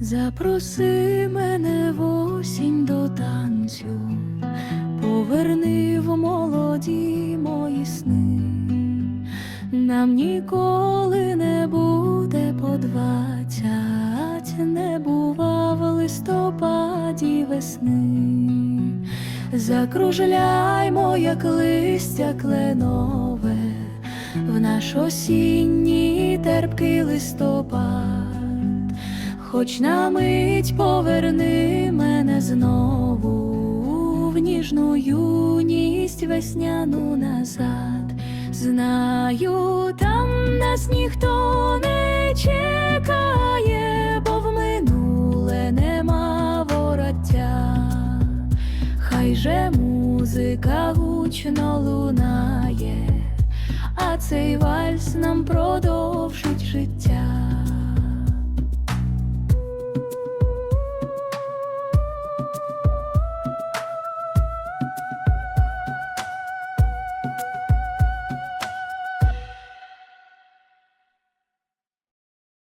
Запроси мене в осінь до танцю, поверни в молоді мої сни, нам ніколи не буде по двадцять, не бува в листопаді весни. Закружляймо, як листя кленове, в наш осінній терпкий листопад. Хоч на мить поверни мене знову в ніжну юність весняну назад. Знаю, там нас ніхто не чекає, бо в минуле нема вороття. Хай же музика гучно лунає, а цей вальс нам продовжить життя.